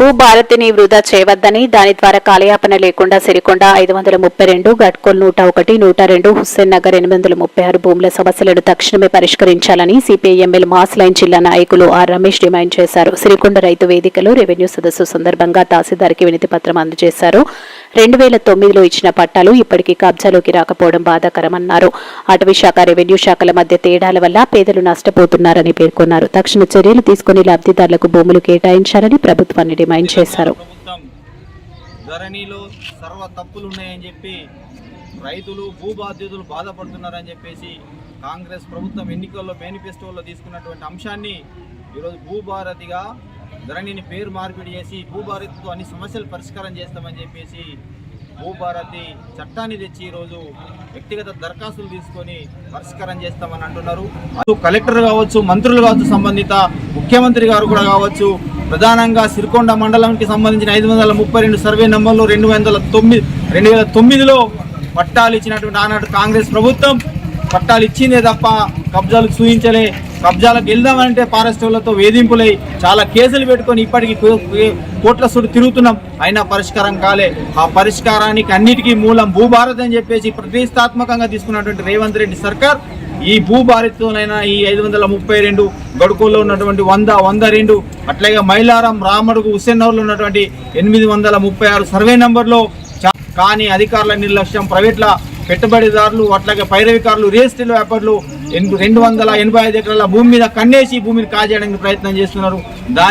భూభారతిని వృధా చేయవద్దని దాని ద్వారా కాలయాపన లేకుండా సిరికొండ ఐదు వందల ముప్పై రెండు గట్కోల్ నూట ఒకటి నూట రెండు హుస్సేన్ నగర్ ఎనిమిది వందల ముప్పై ఆరు భూముల సమస్యలను తక్షణమే పరిష్కరించాలని సిపిఐఎంఎల్ మాస్ లైన్ జిల్లా నాయకులు ఆర్ రమేష్ డిమాండ్ చేశారు. సిరికొండ రైతు వేదికలో రెవెన్యూ సదస్సు సందర్భంగా తహసీల్దార్కి వినతి పత్రం అందజేశారు. రెండు వేల తొమ్మిదిలో ఇచ్చిన పట్టాలు ఇప్పటికీ కబ్జాలోకి రాకపోవడం బాధాకరమన్నారు. అటవీ శాఖ రెవెన్యూ శాఖల మధ్య తేడాల వల్ల పేదలు నష్టపోతున్నారని పేర్కొన్నారు. తక్షణ చర్యలు తీసుకుని లబ్ధిదారులకు భూములు కేటాయించాలని ప్రభుత్వాన్ని డిమాండ్ చేశారు. ధరణిలో సర్వ తప్పులు ఉన్నాయని చెప్పి రైతులు భూబాధ్యతలు బాధపడుతున్నారని చెప్పేసి కాంగ్రెస్ ప్రభుత్వం ఎన్నికల్లో మేనిఫెస్టోలో తీసుకున్నటువంటి అంశాన్ని ఈరోజు భూభారతిగా ధరణిని పేరు మార్పిడి చేసి భూభారత్తో అన్ని సమస్యలు పరిష్కారం చేస్తామని చెప్పేసి భూభారతి చట్టాన్ని తెచ్చి ఈరోజు వ్యక్తిగత దరఖాస్తులు తీసుకొని పరిష్కారం చేస్తామని అంటున్నారు. అటు కలెక్టర్ కావచ్చు మంత్రులు కావచ్చు సంబంధిత ముఖ్యమంత్రి గారు కూడా కావచ్చు ప్రధానంగా సిరికొండ మండలంకి సంబంధించిన ఐదు వందల ముప్పై రెండు సర్వే నెంబర్లు రెండు వందల తొమ్మిది రెండు వేల తొమ్మిదిలో పట్టాలు ఇచ్చినటువంటి ఆనాడు కాంగ్రెస్ ప్రభుత్వం పట్టాలు ఇచ్చిందే తప్ప కబ్జాలు చూయించలే కబ్జాలకు వెళ్దామంటే ఫారెస్ట్ వాళ్ళతో వేధింపులై చాలా కేసులు పెట్టుకొని ఇప్పటికీ కో- కోట్ల సుడు తిరుగుతున్నాం. అయినా పరిష్కారం కాలే. ఆ పరిష్కారానికి అన్నిటికీ మూలం భూభారత్ అని చెప్పేసి ప్రతిష్టాత్మకంగా తీసుకున్నటువంటి రేవంత్ రెడ్డి సర్కార్. ఈ భూభారత్తోనైనా ఈ ఐదు వందల ముప్పై రెండు గడుకుల్లో ఉన్నటువంటి వంద వంద రెండు అట్లాగే మైలారం రామడుగు హుస్సేనవర్లో ఉన్నటువంటి ఎనిమిది వందల ముప్పై ఆరు సర్వే నంబర్లో చా- కానీ అధికారుల నిర్లక్ష్యం ప్రైవేట్ల పెట్టుబడిదారులు అట్లాగే పైరవికారులు రియల్ ఎస్టేట్ వ్యాపారులు రెండు వందల ఎనభై ఐదు ఎకరాల భూమి మీద కన్నేసి భూమిని కాజేయడానికి ప్రయత్నం చేస్తున్నారు.